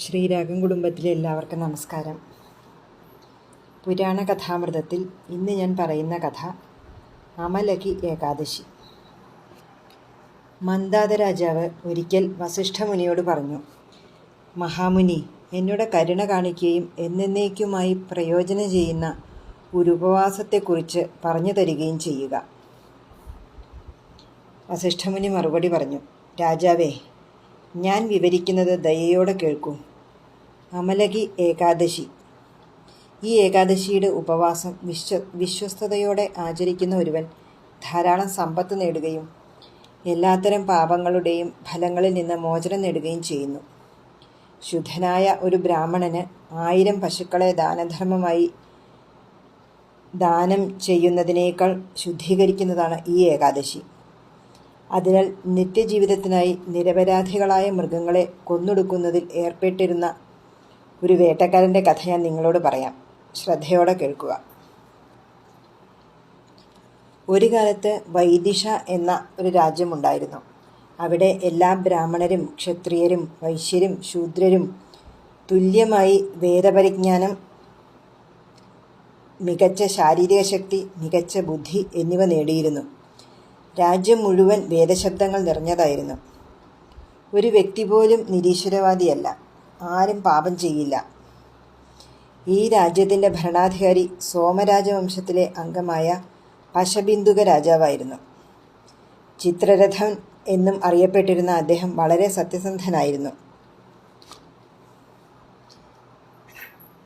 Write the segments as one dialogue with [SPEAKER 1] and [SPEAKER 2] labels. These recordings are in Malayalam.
[SPEAKER 1] ശ്രീരാഗം കുടുംബത്തിലെ എല്ലാവർക്കും നമസ്കാരം. പുരാണ കഥാമൃതത്തിൽ ഇന്ന് ഞാൻ പറയുന്ന കഥ അമലകി ഏകാദശി. മന്ദാത രാജാവ് ഒരിക്കൽ വസിഷ്ഠമുനിയോട് പറഞ്ഞു മഹാമുനി എന്നോട് കരുണ കാണിക്കുകയും എന്നേക്കുമായി പ്രയോജനം ചെയ്യുന്ന ഒരു ഉപവാസത്തെക്കുറിച്ച് പറഞ്ഞു തരികയും ചെയ്യുക. വസിഷ്ഠമുനി മറുപടി പറഞ്ഞു രാജാവേ ഞാൻ വിവരിക്കുന്നത് ദയയോടെ കേൾക്കൂ. അമലകി ഏകാദശി. ഈ ഏകാദശിയുടെ ഉപവാസം വിശ്വ വിശ്വസ്തയോടെ ആചരിക്കുന്ന ഒരുവൻ ധാരാളം സമ്പത്ത് നേടുകയും എല്ലാത്തരം പാപങ്ങളുടെയും ഫലങ്ങളിൽ നിന്ന് മോചനം നേടുകയും ചെയ്യുന്നു. ശുദ്ധനായ ഒരു ബ്രാഹ്മണന് ആയിരം പശുക്കളെ ദാനധർമ്മമായി ദാനം ചെയ്യുന്നതിനേക്കാൾ ശുദ്ധീകരിക്കുന്നതാണ് ഈ ഏകാദശി. അതിനാൽ നിത്യജീവിതത്തിനായി നിരപരാധികളായ മൃഗങ്ങളെ കൊന്നൊടുക്കുന്നതിൽ ഏർപ്പെട്ടിരുന്ന ഒരു വേട്ടക്കാരന്റെ കഥ ഞാൻ നിങ്ങളോട് പറയാം. ശ്രദ്ധയോടെ കേൾക്കുക. ഒരു കാലത്ത് വൈദിഷ എന്ന ഒരു രാജ്യമുണ്ടായിരുന്നു. അവിടെ എല്ലാ ബ്രാഹ്മണരും ക്ഷത്രിയരും വൈശ്യരും ശൂദ്രരും തുല്യമായി വേദപരിജ്ഞാനം മികച്ച ശാരീരിക ശക്തി മികച്ച ബുദ്ധി എന്നിവ നേടിയിരുന്നു. രാജ്യം മുഴുവൻ വേദശബ്ദങ്ങൾ നിറഞ്ഞതായിരുന്നു. ഒരു വ്യക്തി പോലും നിരീശ്വരവാദിയല്ല. ആരും പാപം ചെയ്യില്ല. ഈ രാജ്യത്തിന്റെ ഭരണാധികാരി സോമരാജവംശത്തിലെ അംഗമായ പശബിന്ദുക രാജാവായിരുന്നു. ചിത്രരഥൻ എന്നും അറിയപ്പെട്ടിരുന്ന അദ്ദേഹം വളരെ സത്യസന്ധനായിരുന്നു.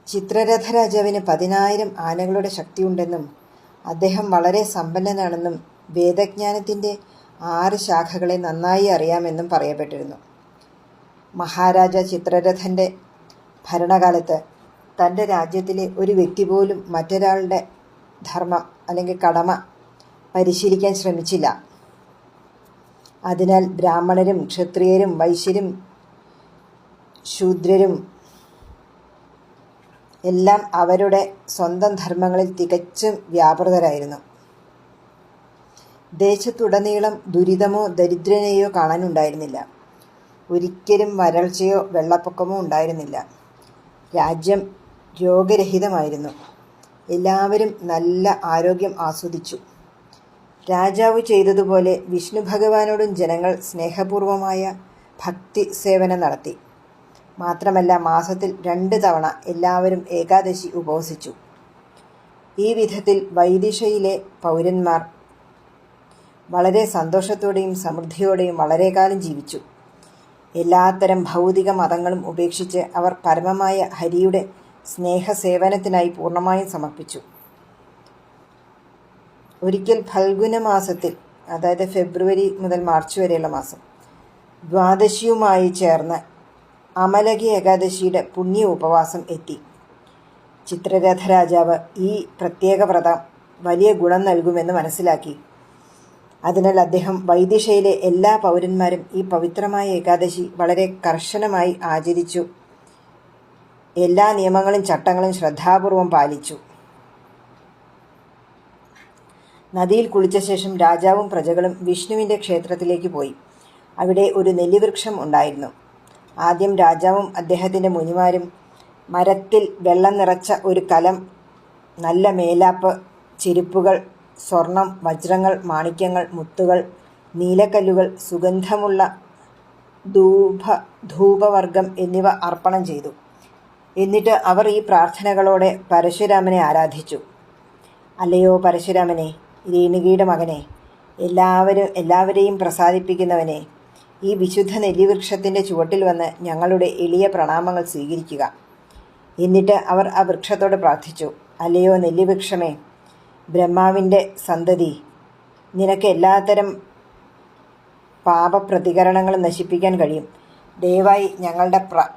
[SPEAKER 1] ചിത്രരഥ രാജാവിന് പതിനായിരം ആനകളുടെ ശക്തിയുണ്ടെന്നും അദ്ദേഹം വളരെ സമ്പന്നനാണെന്നും വേദജ്ഞാനത്തിന്റെ ആറ് ശാഖകളെ നന്നായി അറിയാമെന്നും പറയപ്പെട്ടിരുന്നു. മഹാരാജ ചിത്രരഥന്റെ ഭരണകാലത്ത് തന്റെ രാജ്യത്തിലെ ഒരു വ്യക്തി പോലും മറ്റൊരാളുടെ ധർമ്മം അല്ലെങ്കിൽ കടമ പരിശീലിക്കാൻ ശ്രമിച്ചില്ല. അതിനാൽ ബ്രാഹ്മണരും ക്ഷത്രിയരും വൈശ്യരും ശൂദ്രരും എല്ലാം അവരുടെ സ്വന്തം ധർമ്മങ്ങളിൽ തികച്ചും വ്യാപൃതരായിരുന്നു. ദേശത്തുടനീളം ദുരിതമോ ദരിദ്രനെയോ കാണാനുണ്ടായിരുന്നില്ല. ഒരിക്കലും വരൾച്ചയോ വെള്ളപ്പൊക്കമോ ഉണ്ടായിരുന്നില്ല. രാജ്യം രോഗരഹിതമായിരുന്നു. എല്ലാവരും നല്ല ആരോഗ്യം ആസ്വദിച്ചു. രാജാവ് ചെയ്തതുപോലെ വിഷ്ണു ഭഗവാനോടും ജനങ്ങൾ സ്നേഹപൂർവമായ ഭക്തി സേവനം നടത്തി. മാത്രമല്ല മാസത്തിൽ രണ്ട് തവണ എല്ലാവരും ഏകാദശി ഉപവസിച്ചു. ഈ വിധത്തിൽ വൈദിഷയിലെ പൗരന്മാർ വളരെ സന്തോഷത്തോടെയും സമൃദ്ധിയോടെയും വളരെ കാലം ജീവിച്ചു. എല്ലാത്തരം ഭൗതിക മതങ്ങളും ഉപേക്ഷിച്ച് അവർ പരമമായ ഹരിയുടെ സ്നേഹസേവനത്തിനായി പൂർണമായും സമർപ്പിച്ചു. ഒരിക്കൽ ഫൽഗുന മാസത്തിൽ അതായത് ഫെബ്രുവരി മുതൽ മാർച്ച് വരെയുള്ള മാസം ദ്വാദശിയുമായി ചേർന്ന് അമലകി ഏകാദശിയുടെ പുണ്യ ഉപവാസം എത്തി. ചിത്രരഥ രാജാവ് ഈ പ്രത്യേക വ്രതം വലിയ ഗുണം നൽകുമെന്ന് മനസ്സിലാക്കി. അതിനാൽ അദ്ദേഹം വൈദിഷയിലെ എല്ലാ പൗരന്മാരും ഈ പവിത്രമായ ഏകാദശി വളരെ കർശനമായി ആചരിച്ചു. എല്ലാ നിയമങ്ങളും ചട്ടങ്ങളും ശ്രദ്ധാപൂർവം പാലിച്ചു. നദിയിൽ കുളിച്ച ശേഷം രാജാവും പ്രജകളും വിഷ്ണുവിന്റെ ക്ഷേത്രത്തിലേക്ക് പോയി. അവിടെ ഒരു നെല്ലിവൃക്ഷം ഉണ്ടായിരുന്നു. ആദ്യം രാജാവും അദ്ദേഹത്തിന്റെ മുനിമാരും മരത്തിൽ വെള്ളം നിറച്ച ഒരു കലം നല്ല മേലാപ്പ് ചെരുപ്പുകൾ സ്വർണം വജ്രങ്ങൾ മാണിക്യങ്ങൾ മുത്തുകൾ നീലക്കല്ലുകൾ സുഗന്ധമുള്ള ധൂപ ധൂപവർഗം എന്നിവ അർപ്പണം ചെയ്തു. എന്നിട്ട് അവർ ഈ പ്രാർത്ഥനകളോടെ പരശുരാമനെ ആരാധിച്ചു. അല്ലയോ പരശുരാമനെ രേണുകയുടെ മകനെ എല്ലാവരും എല്ലാവരെയും പ്രസാദിപ്പിക്കുന്നവനെ ഈ വിശുദ്ധ നെല്ലിവൃക്ഷത്തിന്റെ ചുവട്ടിൽ വന്ന് ഞങ്ങളുടെ എളിയ പ്രണാമങ്ങൾ സ്വീകരിക്കുക എന്നിട്ട് അവർ ആ വൃക്ഷത്തോട് പ്രാർത്ഥിച്ചു. അല്ലയോ നെല്ലിവൃക്ഷമേ ബ്രഹ്മാവിന്റെ സന്തതി. നിനക്ക് എല്ലാത്തരം പാപപ്രതികരണങ്ങളും നശിപ്പിക്കാൻ കഴിയും. ദയവായി ഞങ്ങളുടെ പ്ര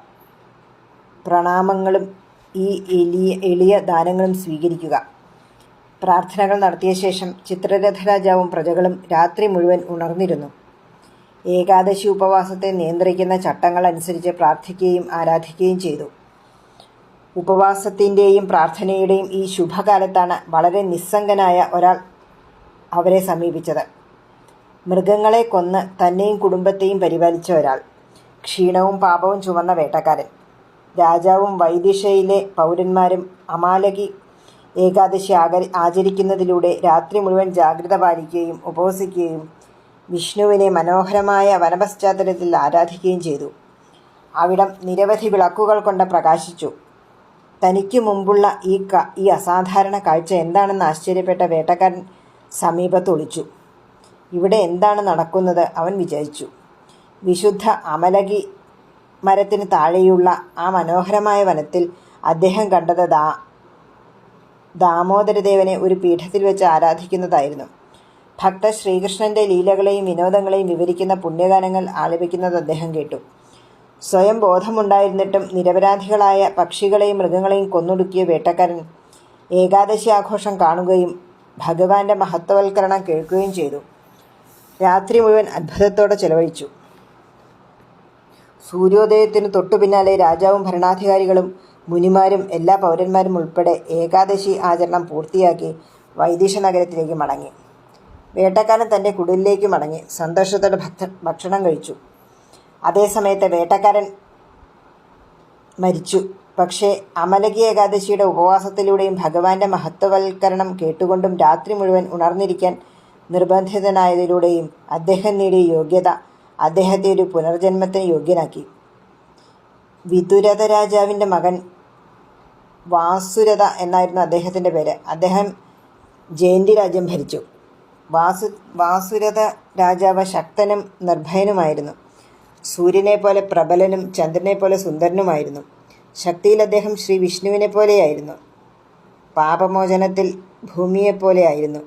[SPEAKER 1] പ്രണാമങ്ങളും ഈ എളിയ എളിയ ദാനങ്ങളും സ്വീകരിക്കുക. പ്രാർത്ഥനകൾ നടത്തിയ ശേഷം ചിത്രരഥ രാജാവും പ്രജകളും രാത്രി മുഴുവൻ ഉണർന്നിരുന്നു. ഏകാദശി ഉപവാസത്തെ നിയന്ത്രിക്കുന്ന ചട്ടങ്ങൾ അനുസരിച്ച് പ്രാർത്ഥിക്കുകയും ആരാധിക്കുകയും ചെയ്തു. ഉപവാസത്തിന്റെയും പ്രാർത്ഥനയുടെയും ഈ ശുഭകാലത്താണ് വളരെ നിസ്സംഗനായ ഒരാൾ അവരെ സമീപിച്ചത്. മൃഗങ്ങളെ കൊന്ന് തന്നെയും കുടുംബത്തെയും പരിപാലിച്ച ഒരാൾ ക്ഷീണവും പാപവും ചുമന്ന വേട്ടക്കാരൻ. രാജാവും വൈദിഷയിലെ പൗരന്മാരും അമാലകി ഏകാദശി ആചരിക്കുന്നതിലൂടെ രാത്രി മുഴുവൻ ജാഗ്രത പാലിക്കുകയും ഉപവസിക്കുകയും വിഷ്ണുവിനെ മനോഹരമായ വനപശ്ചാത്തലത്തിൽ ആരാധിക്കുകയും ചെയ്തു. അവിടം നിരവധി വിളക്കുകൾ കൊണ്ട് പ്രകാശിച്ചു. തനിക്ക് മുമ്പുള്ള ഈ ഈ അസാധാരണ കാഴ്ച എന്താണെന്ന് ആശ്ചര്യപ്പെട്ട വേട്ടക്കാരൻ സമീപത്ത് ഒളിച്ചു. ഇവിടെ എന്താണ് നടക്കുന്നത്? അവൻ വിചാരിച്ചു. വിശുദ്ധ അമലകി മരത്തിന് താഴെയുള്ള ആ മനോഹരമായ വനത്തിൽ അദ്ദേഹം കണ്ടത് ദാ ദാമോദരദേവനെ ഒരു പീഠത്തിൽ വെച്ച് ആരാധിക്കുന്നതായിരുന്നു. ഭക്ത ശ്രീകൃഷ്ണന്റെ ലീലകളെയും വിനോദങ്ങളെയും വിവരിക്കുന്ന പുണ്യഗാനങ്ങൾ ആലപിക്കുന്നത് അദ്ദേഹം കേട്ടു. സ്വയം ബോധമുണ്ടായിരുന്നിട്ടും നിരപരാധികളായ പക്ഷികളെയും മൃഗങ്ങളെയും കൊന്നൊടുക്കിയ വേട്ടക്കാരൻ ഏകാദശി ആഘോഷം കാണുകയും ഭഗവാന്റെ മഹത്വവൽക്കരണം കേൾക്കുകയും ചെയ്തു. രാത്രി മുഴുവൻ അത്ഭുതത്തോടെ ചെലവഴിച്ചു. സൂര്യോദയത്തിന് തൊട്ടു പിന്നാലെ രാജാവും ഭരണാധികാരികളും മുനിമാരും എല്ലാ പൗരന്മാരും ഉൾപ്പെടെ ഏകാദശി ആചരണം പൂർത്തിയാക്കി വൈദിഷ നഗരത്തിലേക്ക് മടങ്ങി. വേട്ടക്കാരൻ തന്റെ കുടിലേക്ക് മടങ്ങി. സന്തോഷത്തോടെ ഭക്ഷണം കഴിച്ചു. അതേസമയത്ത് വേട്ടക്കാരൻ മരിച്ചു. പക്ഷേ അമലകി ഏകാദശിയുടെ ഉപവാസത്തിലൂടെയും ഭഗവാന്റെ മഹത്വവൽക്കരണം കേട്ടുകൊണ്ടും രാത്രി മുഴുവൻ ഉണർന്നിരിക്കാൻ നിർബന്ധിതനായതിലൂടെയും അദ്ദേഹം നേടിയ യോഗ്യത അദ്ദേഹത്തെ ഒരു പുനർജന്മത്തിന് യോഗ്യനാക്കി. വിതുരത രാജാവിന്റെ മകൻ വാസുരത എന്നായിരുന്നു അദ്ദേഹത്തിന്റെ പേര്. അദ്ദേഹം ജയന്തി രാജ്യം ഭരിച്ചു. വാസു വാസുരത രാജാവ് ശക്തനും നിർഭയനുമായിരുന്നു. സൂര്യനെ പോലെ പ്രബലനും ചന്ദ്രനെ പോലെ സുന്ദരനുമായിരുന്നു. ശക്തിയിൽ അദ്ദേഹം ശ്രീ വിഷ്ണുവിനെ പോലെയായിരുന്നു പാപമോചനത്തിൽ ഭൂമിയെപ്പോലെയായിരുന്നു.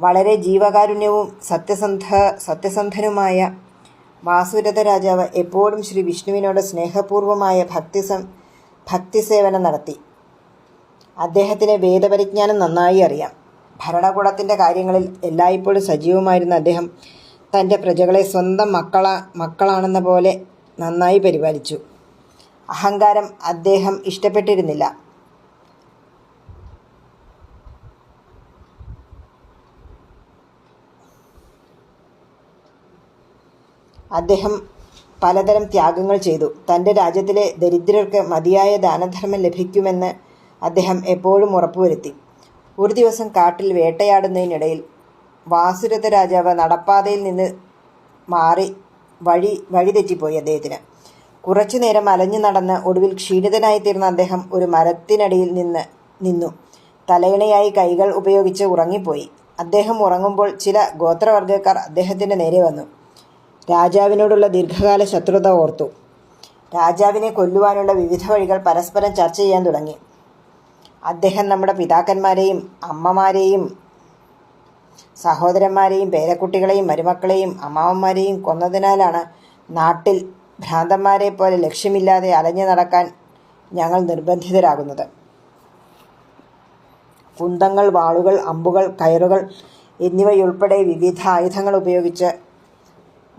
[SPEAKER 1] വളരെ ജീവകാരുണ്യവും സത്യസന്ധ സത്യസന്ധനുമായ വാസുരഥ രാജാവ് എപ്പോഴും ശ്രീ വിഷ്ണുവിനോട് സ്നേഹപൂർവമായ ഭക്തി ഭക്തിസേവനം നടത്തി. അദ്ദേഹത്തിന് വേദപരിജ്ഞാനം നന്നായി അറിയാം. ഭരണകൂടത്തിന്റെ കാര്യങ്ങളിൽ എല്ലായ്പ്പോഴും സജീവമായിരുന്ന അദ്ദേഹം തന്റെ പ്രജകളെ സ്വന്തം മക്കള മക്കളാണെന്ന പോലെ നന്നായി പരിപാലിച്ചു. അഹങ്കാരം അദ്ദേഹം ഇഷ്ടപ്പെട്ടിരുന്നില്ല. അദ്ദേഹം പലതരം ത്യാഗങ്ങൾ ചെയ്തു. തന്റെ രാജ്യത്തിലെ ദരിദ്രർക്ക് മതിയായ ദാനധർമ്മം ലഭിക്കുമെന്ന് അദ്ദേഹം എപ്പോഴും ഉറപ്പുവരുത്തി. ഒരു ദിവസം കാട്ടിൽ വേട്ടയാടുന്നതിനിടയിൽ വാസുരഥ രാജാവ് നടപ്പാതയിൽ നിന്ന് മാറി വഴി വഴിതെറ്റിപ്പോയി അദ്ദേഹത്തിന്. കുറച്ചു നേരം അലഞ്ഞു നടന്ന് ഒടുവിൽ ക്ഷീണിതനായി തീർന്ന അദ്ദേഹം ഒരു മരത്തിനടിയിൽ നിന്ന് നിന്നു. തലയിണയായി കൈകൾ ഉപയോഗിച്ച് ഉറങ്ങിപ്പോയി. അദ്ദേഹം ഉറങ്ങുമ്പോൾ ചില ഗോത്രവർഗക്കാർ അദ്ദേഹത്തിന്റെ നേരെ വന്നു. രാജാവിനോടുള്ള ദീർഘകാല ശത്രുത ഓർത്തു. രാജാവിനെ കൊല്ലുവാനുള്ള വിവിധ വഴികൾ പരസ്പരം ചർച്ച ചെയ്യാൻ തുടങ്ങി. അദ്ദേഹം നമ്മുടെ പിതാക്കന്മാരെയും അമ്മമാരെയും സഹോദരന്മാരെയും പേരക്കുട്ടികളെയും മരുമക്കളെയും അമ്മാവന്മാരെയും കൊന്നതിനാലാണ് നാട്ടിൽ ഭ്രാന്തന്മാരെ പോലെ ലക്ഷ്യമില്ലാതെ അലഞ്ഞു നടക്കാൻ ഞങ്ങൾ നിർബന്ധിതരാകുന്നത്. കുന്തങ്ങൾ വാളുകൾ അമ്പുകൾ കയറുകൾ എന്നിവയുൾപ്പെടെ വിവിധ ആയുധങ്ങൾ ഉപയോഗിച്ച്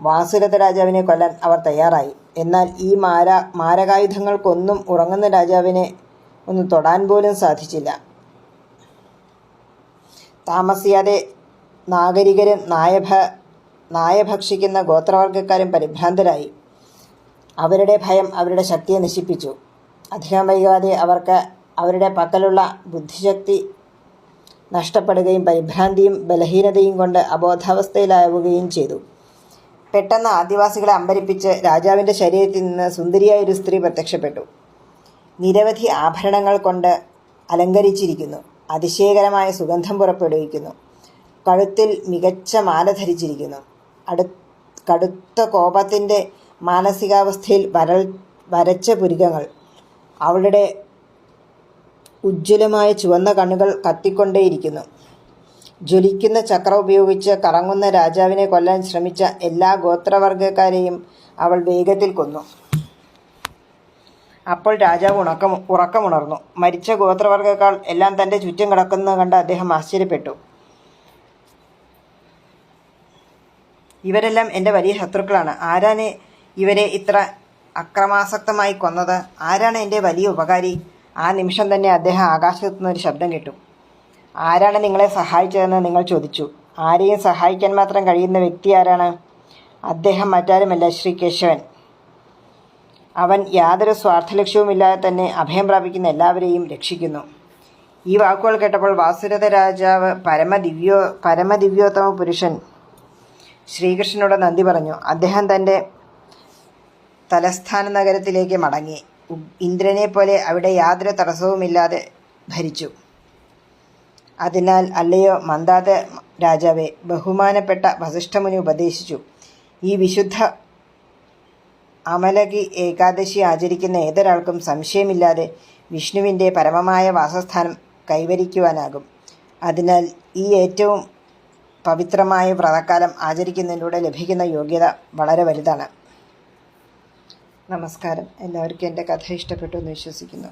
[SPEAKER 1] വാസുരഥ രാജാവിനെ കൊല്ലാൻ അവർ തയ്യാറായി. എന്നാൽ ഈ മാര മാരകായുധങ്ങൾക്കൊന്നും ഉറങ്ങുന്ന രാജാവിനെ ഒന്ന് തൊടാൻ പോലും സാധിച്ചില്ല. താമസിയാതെ നാഗരികരും നായഭ നായ ഭക്ഷിക്കുന്ന ഗോത്രവർഗക്കാരും പരിഭ്രാന്തരായി. അവരുടെ ഭയം അവരുടെ ശക്തിയെ നശിപ്പിച്ചു. അധികം വൈകാതെ അവർക്ക് അവരുടെ പക്കലുള്ള ബുദ്ധിശക്തി നഷ്ടപ്പെടുകയും പരിഭ്രാന്തിയും ബലഹീനതയും കൊണ്ട് അബോധാവസ്ഥയിലാവുകയും ചെയ്തു. പെട്ടെന്ന് ആദിവാസികളെ അമ്പരിപ്പിച്ച് രാജാവിന്റെ ശരീരത്തിൽ നിന്ന് സുന്ദരിയായ ഒരു സ്ത്രീ പ്രത്യക്ഷപ്പെട്ടു. നിരവധി ആഭരണങ്ങൾ കൊണ്ട് അലങ്കരിച്ചിരിക്കുന്നു. അതിശയകരമായ സുഗന്ധം പുറപ്പെടുവിക്കുന്നു. കഴുത്തിൽ മികച്ച മാല ധരിച്ചിരിക്കുന്നു. അടു കടുത്ത കോപത്തിന്റെ മാനസികാവസ്ഥയിൽ വരൾ വരച്ച പുരികങ്ങൾ. അവളുടെ ഉജ്ജ്വലമായ ചുവന്ന കണ്ണുകൾ കത്തിക്കൊണ്ടേയിരിക്കുന്നു. ജ്വലിക്കുന്ന ചക്രം ഉപയോഗിച്ച് കറങ്ങുന്ന രാജാവിനെ കൊല്ലാൻ ശ്രമിച്ച എല്ലാ ഗോത്രവർഗക്കാരെയും അവൾ വേഗത്തിൽ കൊന്നു. അപ്പോൾ രാജാവ് ഉണക്കം ഉറക്കമുണർന്നു. മരിച്ച ഗോത്രവർഗക്കാൾ എല്ലാം തന്റെ ചുറ്റും കിടക്കുന്നത് കണ്ട് അദ്ദേഹം ആശ്ചര്യപ്പെട്ടു. ഇവരെല്ലാം എന്റെ വലിയ ശത്രുക്കളാണ്. ആരാണ് ഇവരെ ഇത്ര അക്രമാസക്തമായി കൊന്നത്? ആരാണ് എന്റെ വലിയ ഉപകാരി? ആ നിമിഷം തന്നെ അദ്ദേഹം ആകാശത്തു നിന്നൊരു ശബ്ദം കേട്ടു. ആരാണ് നിങ്ങളെ സഹായിച്ചതെന്ന് നിങ്ങൾ ചോദിച്ചു. ആരെയും സഹായിക്കാൻ മാത്രം കഴിയുന്ന വ്യക്തി ആരാണ്? അദ്ദേഹം മറ്റാരുമല്ല ശ്രീ കേശവൻ. അവൻ യാതൊരു സ്വാർത്ഥലക്ഷ്യവുമില്ലാതെ തന്നെ അഭയം പ്രാപിക്കുന്ന എല്ലാവരെയും രക്ഷിക്കുന്നു. ഈ വാക്കുകൾ കേട്ടപ്പോൾ വാസുരഥ രാജാവ് പരമദിവ്യോ പരമദിവ്യോത്തമ പുരുഷൻ ശ്രീകൃഷ്ണനോട് നന്ദി പറഞ്ഞു. അദ്ദേഹം തന്റെ തലസ്ഥാന നഗരത്തിലേക്ക് മടങ്ങി. ഇന്ദ്രനെ പോലെ അവിടെ യാതൊരു തടസ്സവുമില്ലാതെ ഭരിച്ചു. അതിനാൽ അല്ലയോ മന്ദാത രാജാവെ ബഹുമാനപ്പെട്ട വസിഷ്ഠമുനി ഉപദേശിച്ചു. ഈ വിശുദ്ധ അമലകി ഏകാദശി ആചരിക്കുന്ന ഏതൊരാൾക്കും സംശയമില്ലാതെ വിഷ്ണുവിന്റെ പരമമായ വാസസ്ഥാനം കൈവരിക്കുവാനാകും. അതിനാൽ ഈ ഏറ്റവും പവിത്രമായ വ്രതക്കാലം ആചരിക്കുന്നതിലൂടെ ലഭിക്കുന്ന യോഗ്യത വളരെ വലുതാണ്. നമസ്കാരം. എല്ലാവർക്കും എന്റെ കഥ ഇഷ്ടപ്പെട്ടു എന്ന് വിശ്വസിക്കുന്നു.